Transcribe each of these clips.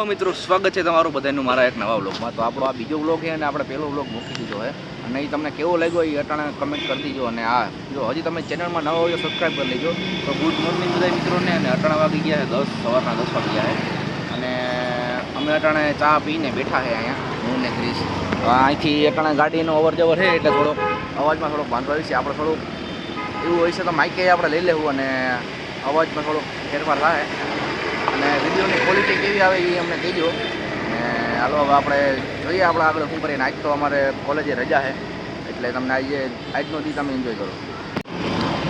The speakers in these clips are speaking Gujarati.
હેલો મિત્રો, સ્વાગત છે તમારું બધાનું મારા એક નવા વ્લોગમાં. તો આપણો આ બીજો વ્લોગ છે અને આપણે પહેલો વ્લોગ મૂકી દીધો છે. અને એ તમને કેવો લાગ્યો એ અટાણે કમેન્ટ કરી દીજો. અને આ, જો હજી તમે ચેનલમાં નવા હોય સબસ્ક્રાઈબ કરી લેજો. તો ગુડ મોર્નિંગ બધા મિત્રોને. અને અટાણા વાગી ગયા છે દસ, સવારના દસ વાગી ગયા છે. અને અમે અટાણે ચા પીને બેઠા છે અહીંયા, હું ને ક્રિશ અહીંથી અટાણે ગાડીનો અવર જવર છે એટલે થોડોક અવાજમાં થોડોક વાંધો આવી છે. આપણે થોડુંક એવું હોય છે તો માઇકે આપણે લઈ લેવું અને અવાજમાં થોડોક ફેરફાર થાય. અને વિડીયોની ક્વોલિટી કેવી આવે એ અમને કહેજો. અને હાલો, હવે આપણે જોઈએ આપણે આગળ શું કરીએ. આજ તો અમારે કોલેજે રજા છે. એટલે તમને આજે, આજનો દી તમે એન્જોય કરો.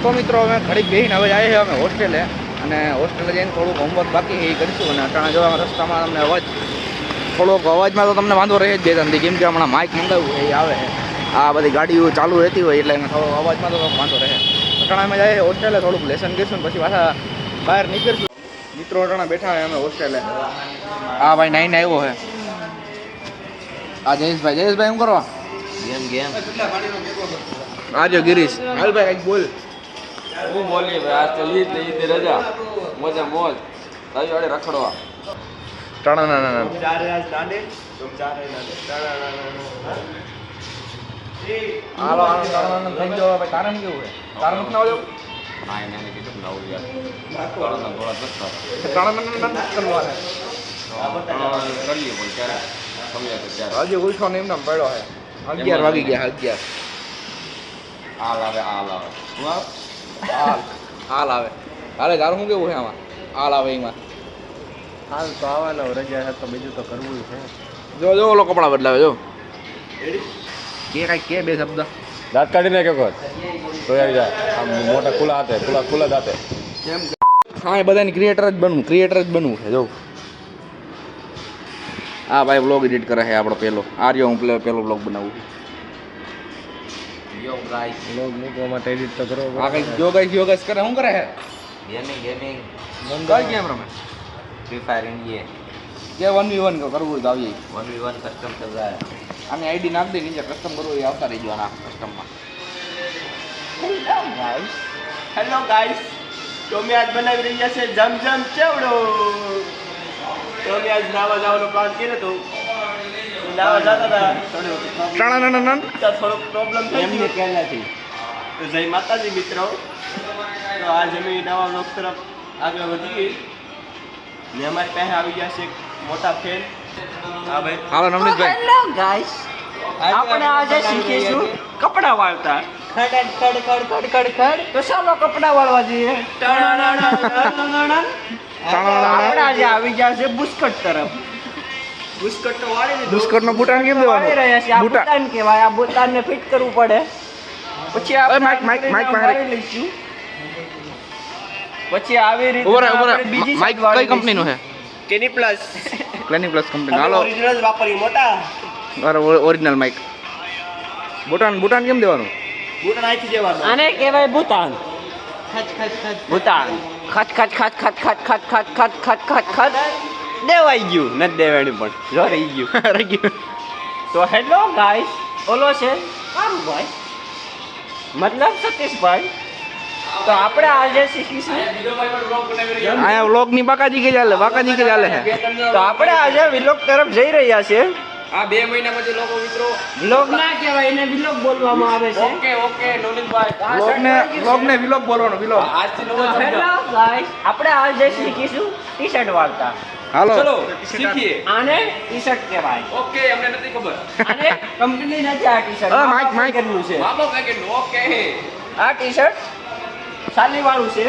તો મિત્રો, અમે ઘડીક બેહીને હવે જઈએ અમે હોસ્ટેલે અને હોસ્ટેલે જઈને થોડુંક હોમવર્ક બાકી એ કરીશું. અને અટાણા જવા રસ્તામાં તમને અવાજ, થોડોક અવાજમાં તો તમને વાંધો રહે જ બે તમને કેમ કે હમણાં માઇક મંગાવ્યું એ આવે આ બધી ગાડીઓ ચાલુ રહેતી હોય એટલે અવાજમાં તો વાંધો રહે. અટાણામાં જઈએ હોસ્ટેલે થોડુંક લેસન કરીશું પછી પાછા બહાર નીકળશું. મિત્રો અટાણા બેઠા હોય અમે હોસ્ટેલે આ ભાઈ નાઈને આવ્યો હે આ જયેશભાઈ જયેશભાઈ શું કરવા? Game game. આજો ગિરીશ. હાલ ભાઈ કંઈક બોલ. હું બોલી ભાઈ આ તો ઈદ ને ઈદ રજા. મજા મોજ. રવિવારે રખડવા. ટાણા ના ના ના. હાલો આનો ટાણા ના થઈ ગયો ભાઈ. કારણ કેવું છે? કારણ ના આવજો હા ને આવું યાર થોડા થોડા ના કરીએ પણ ક્યારે સમય તો ત્યારે હજી ઉઠો ને એમને પડ્યો છે અગિયાર વાગી ગયા અગિયાર. હાલ આવે હાલ આવે. શું હાલ હાલ આવે. હાલે તારું શું કેવું છે આમાં? હાલ આવે એમાં. હાલ તો આવવાનો રજા છે તો બીજું તો કરવું છે. જો જો ઓલો કપડા બદલાવે જો. કે કાંઈ કે બે શબ્દ? દાંત કાઢીને કે કોત તો આવી જાય. મોટા ખુલ્લા હાથે ખુલ્લા ખુલ્લા હાથે. કેમ હા એ બધાને ક્રિએટર જ બનવું ક્રિએટર જ બનવું છે જો. આ ભાઈ બ્લોગ એડિટ કરે છે આપણો પહેલો આ રહ્યો હું પહેલો બ્લોગ બનાવું બ્લોગ મૂકવા માટે એડિટ તો કરો આ કઈ યોગાઈ કરે શું કરે છે? ગેમિંગ ગેમિંગ બંગા ગેમ રમે ફ્રી ફાયર ઇન્ડિયા કે વન વી વન કરવું તો વન વી વન કસ્ટમ કરતા. અને આઈડી નાખ નીચે કસ્ટમ કરવું એ આવતા રહી જવાના કસ્ટમમાં હેલો ગાઈસ તો મેં આજ બનાવી રહ્યા છે જમજમ જમ ચેવડો. તો મેં આજ નાવા જવાનો પ્લાન કર્યો હતો નાવા જતા હતા. થોડું પ્રોબ્લેમ થઈ એમની ગયો તો જય માતાજી મિત્રો. તો આજ અમે નવા બ્લોક તરફ આગળ વધીએ. ને અમારી પાસે આવી ગયા છે મોટા ફેન હા ભાઈ. હાલો નવનીતભાઈ હેલો ગાઈસ આપણે આજે શીખીશું કપડાં વાળતા. ખડ ખડ ખડ ખડ ખડ ખડ તો કપડા વાળવા જઈએ. આપણે આજે આવી ગયા છે બુસ્કટ તરફ. બુસ્કટ તો વાળી દીધું. બુસ્કટનો બુટાન કેમ દેવાનો બુટા બુટાન કહેવાય. આ બુટાનને ફિટ કરવું પડે. પછી આપણે માઈક, માઈક, માઈક લઈશું. પછી આવી રીતે માઇક side વાળી કઈ કંપનીનું છે? કેની પ્લસ? ક્લિનિક પ્લસ કંપની હાલો. ઓરિજિનલ વાપરી મોટા. ઓરિજિનલ માઇક બુટાન બુટાન કેમ દેવાનું? દેવાનું આને કહેવાય ભૂતાન ભૂતાન ખચ ખચ ખચ ખચ ખચ ખચ ખચ ખચ ખચ ખચ ખચ દેવાઈ ગયું નથી દેવાયું પણ જો રહી ગયું રહી ગયું તો હેલો ગાઈસ ઓલો છે ભાઈ મતલબ સતીશભાઈ તો આપણે આજે શીખીશું અહીંયા વ્લોગની બાકાજી કે ચાલે બાકાજી કે ચાલે તો આપણે આજે વિલોક તરફ જઈ રહ્યા છે આ બે મહિના પછી લોકો મિત્રો વ્લોગ ના કહેવાય એને વ્લોગ બોલવામાં આવે છે. ઓકે ઓકે નોલિનભાઈ. વ્લોગ ને વ્લોગ ને વિલોગ બોલવાનો વિલોગ આજથી નવો હેલો ગાઈસ આપણે આજે શીખીશું ટી શર્ટ વાળતા. હાલો. ચલો શીખીએ. આને ટી શર્ટ કહેવાય. ઓકે અમને નથી ખબર. આને કંપની નથી આ ટી શર્ટ માઈક, માઈક. કરવું છે. બાબો પેકેટ ઓકે આ ટી શર્ટ સાલી વાળું છે.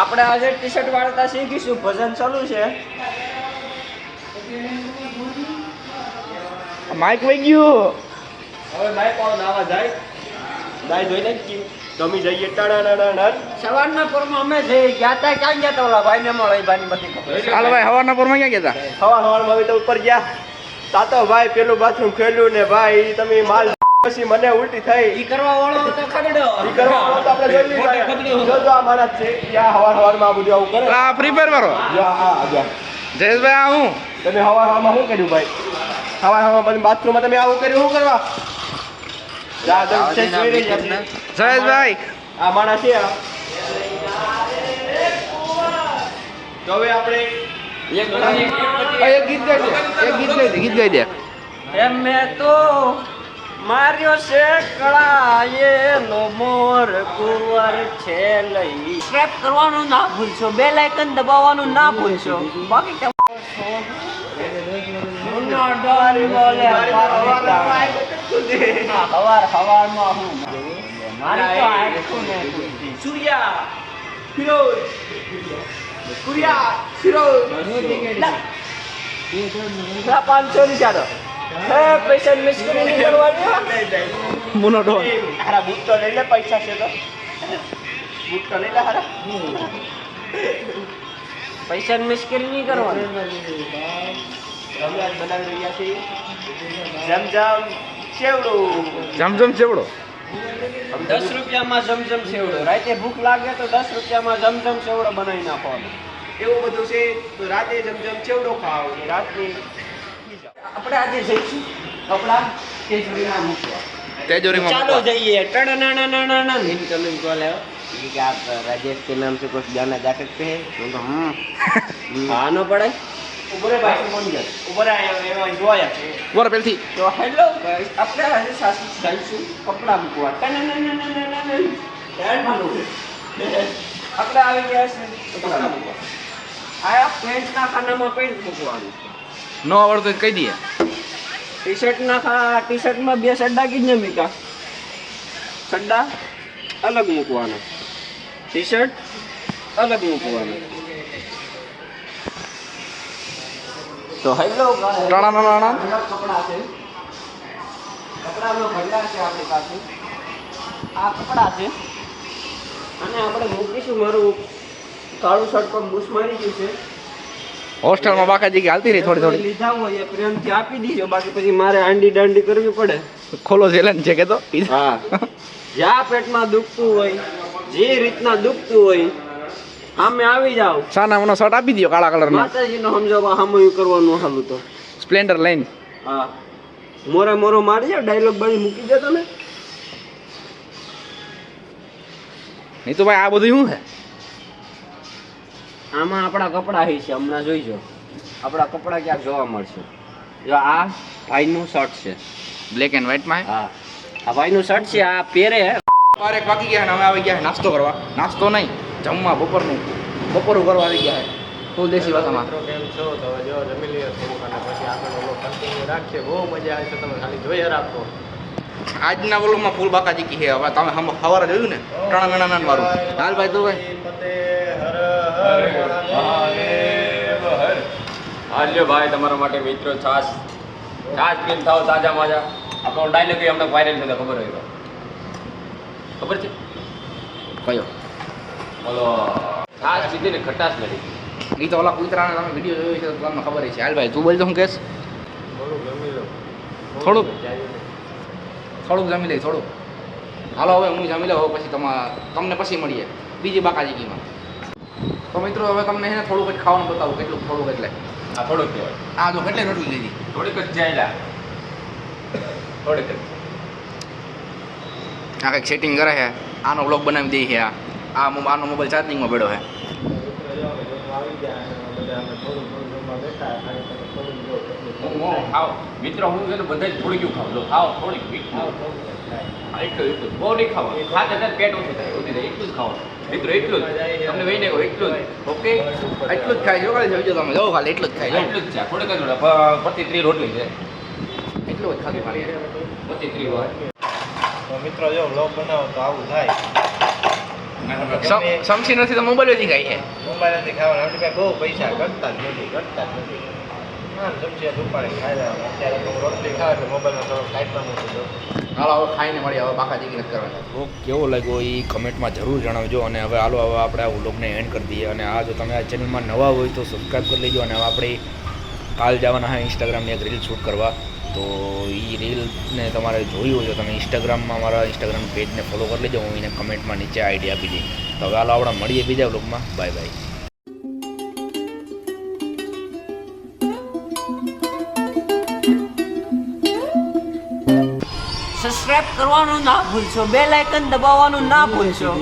આપણે આજે ટી શર્ટ વાળતા શીખીશું. ભજન ચાલુ છે. માઇક વહી ગયું. હવે માઇક પાડો નાવા જાય? નાઈ ધોઈને જ ગયું જઈએ. અમે જઈએ ટણાણાણાણ. સવારના પોરમાં અમે છે ગયા તા ક્યાં ગયા તા ઓલા ભાઈને મળે ભાઈની બધી હાલ ભાઈ. હવારના પોરમાં ક્યાં ગયા હતા સવાર સવારમાં અમે તો ઉપર ગયા. તાતો ભાઈ પેલું બાથરૂમ ખેલ્યું ને ભાઈ તમે માલ પછી મને ઉલટી થઈ. ઈ કરવા વાળો તો ખગડો ઈ કરવા વાળો તો આપણે જોઈ લીધા. જો જો આ મારા છે. ત્યાં હવાર હવારમાં આ બધું આવું કરે. આ ફ્રી ફાયર વાળો જો આ આ જો. જયેશભાઈ આ હું? તમે હવાર હવારમાં શું કર્યું ભાઈ? હવાર હવારમાં પછી બાથરૂમમાં તમે આવું કર્યું શું કરવા? જા, તમે છે જોઈ રહ્યા છીએ. જયેશભાઈ! આ માણસ છે તો હવે આપણે એક ગીત આ એક ગીત ગાઈ દે એક ગીત ગાઈ દે. ગીત ગાઈ દે. એ મેં તો માર્યો છે કળાએ નો મોર કુંવર છે લઈ. સ્ક્રેપ કરવાનું ના ભૂલશો બે લાઇકન દબાવવાનું ના ભૂલશો. બાકી ડોરી બોલે હા, હવાર હવારમાં હું મારી તો આખું ને. સૂર્યા ફિરોજ સૂર્યા ફિરોજ પાંચસો ની ચાલો પૈસા મિસ કરી કરવાની હો. હારા બૂટ તો લઈ કરવાની અમે આજ બનાવી રહ્યા છીએ જમજમ ચેવડું જમજમ ચેવડો દસ રૂપિયામાં જમજમ સેવડો રાતે ભૂખ લાગે તો દસ રૂપિયામાં જમજમ સેવડો બનાવી નાખવાનો એવું બધું છે તો રાતે જમજમ ચેવડો ખાવ ને રાતની આપણે આજે જઈશું કપડા કેસરીમાં મૂકવા તેજોરીમાં ચાલો મૂકવા. જઈએ टन इनकमिंग कॉल है ये क्या आप राजेश के नाम से कुछ जाना जा सकते हैं मैं तो हम्म आना पड़े ઉપર ભાઈ ઉપર જોયા ઉપર પેલથી. તો હેલો આપણે આજે સાસુ જઈશું કપડા મૂકવા. આપણે આવી ગયા છે કપડા મૂકવા. આ પેન્ટના ખાનામાં પેન્ટ મૂકવાનું. નો આવડતો કહી દઈએ. ટી શર્ટના ખા ટી શર્ટમાં બે સડ્ડા કી જ મીકા સડ્ડા અલગ મૂકવાના. ટી શર્ટ અલગ મૂકવાના. તો હેલો ટાણા ટાણા કપડા છે. કપડાનો ભંડાર છે આપણી પાસે. આ કપડા છે. અને આપણે મૂકીશું મારું કાળું શર્ટ પર બુશ મારી ગયું છે. હોસ્ટેલમાં બાકા જગ્યા હાલતી રહી થોડી થોડી. લીધા હોય પ્રેમથી આપી દીજો. બાકી પછી મારે આંડી દાંડી કરવી પડે. ખોલો જેલન છે કે તો. હા. જ્યાં પેટમાં દુખતું હોય જે રીતના દુખતું હોય આમે આવી જાવ સાના મને શર્ટ આપી દો કાળા કલરનો માતાજીનો સમજાવવા સામું કરવાનું હાલું તો. સ્પ્લેન્ડર લઈને હા. મોરે મોરો મારી જાવ ડાયલોગ બાજી મૂકી દે તમે નહીં તો ભાઈ આ બધું શું છે? આમાં આપણા કપડાં હી છે હમણાં જોઈજો. આપણા કપડાં ક્યાંક જોવા મળશે. જો આ ભાઈનું શર્ટ છે. બ્લેક એન્ડ વ્હાઈટમાં હા. આ ભાઈનું શર્ટ છે આ પહેરે. બારે વાગી ગયા ને અમે આવી ગયા નાસ્તો કરવા. નાસ્તો નહીં. જમવા બપોરનું. બપોરું કરવા આવી ગયા છે. ફૂલ દેશી ભાષામાં. મિત્રો કેમ છો? તો જો જમી લઈએ થોડુંક અને પછી આગળ ઓલો કન્ટિન્યુ રાખીએ. બહુ મજા આવે છે તમે ખાલી જોઈએ રાખો. આજના વલોમાં ફૂલ બાકા જીકી છે હવે તમે હમ સવારે જોયું ને? ત્રણ મહિના નાન વાળું. હાલ ભાઈ તો ભાઈ પતે હર હર મહાદેવ હર આ ભાઈ તમારા માટે મિત્રો છાશ. છાસ પીન થાવ તાજા માજા. આપણો ડાયલોગ એ હમણાં વાયરલ થતો ખબર હોય ખબર છે? કયો? બોલો. ખાસ પીધી ને ખટાશ લડી એ તો ઓલા કુતરાને તમે વીડિયો જોયો છે તો તમને ખબર છે હાલ ભાઈ તું બોલ તો હું કહેશ? થોડુંક થોડુંક? જમી લઈ થોડુંક હાલો હવે હું જમી લઉં હવે પછી તમા તમને પછી મળીએ. બીજી બાકાજીકીમાં. તો મિત્રો હવે તમને છે ને થોડુંક જ ખાવાનું બતાવું કેટલું થોડુંક એટલે. આ થોડુંક કહેવાય. આ જો કેટલી રોટલી લીધી? થોડીક જ જાય થોડીક જ. આ કંઈક સેટિંગ કરે છે. આનો બ્લોગ બનાવી દઈએ છે આ. આ આનો મોબાઈલ ચાર્જિંગમાં પડ્યો છે. મિત્રો હું છે બધા જ થોડીક ખાવ જો ખાવ થોડીક મીઠું હા, એટલું એટલું બહુ નહીં ખાવ. ખાતે હજાર પેટ ઓછું થાય. ઓછી થાય એટલું જ ખાવ મિત્રો એટલું જ. તમને વહીને કહો એટલું જ. ઓકે? એટલું જ ખાય. જો ખાલી જોજો તમે. જો ખાલી એટલું જ ખાય. એટલું જ છે. થોડીક જ. પચીસ ત્રીસ રોટલી છે. એટલું જ ખાધું ખાલી પચીસ ત્રીસ હોય. તો મિત્રો જો લોક બનાવો તો આવું થાય. સમસી નથી તો મોબાઈલ ખાય છે મોબાઈલ નથી ખાવાના. પાસે બહુ પૈસા ઘટતા જ નથી ઘટતા જ નથી. ખાઈ નથી કેવો લાગ્યો એ કમેન્ટમાં જરૂર જણાવજો અને હવે હાલો હવે આપણે આ વ્લોગને એન્ડ કરી દઈએ. અને આ જો તમે આ ચેનલમાં નવા હોય તો સબસ્ક્રાઈબ કરી લેજો. અને હવે આપણે કાલ જવાના હા ઇન્સ્ટાગ્રામની એક રીલ શૂટ કરવા. તો એ રીલને તમારે જોયું હોય તો તમે ઇન્સ્ટાગ્રામમાં મારા ઇન્સ્ટાગ્રામ પેજને ફોલો કરી લેજો. હું એને કમેન્ટમાં નીચે આઈડી આપી દઈ તો હવે હાલો આપણે મળીએ બીજા બ્લોગમાં બાય બાય સબસ્ક્રાઇબ કરવાનું ના ભૂલશો. બે લાઇકન દબાવવાનું ના ભૂલશો.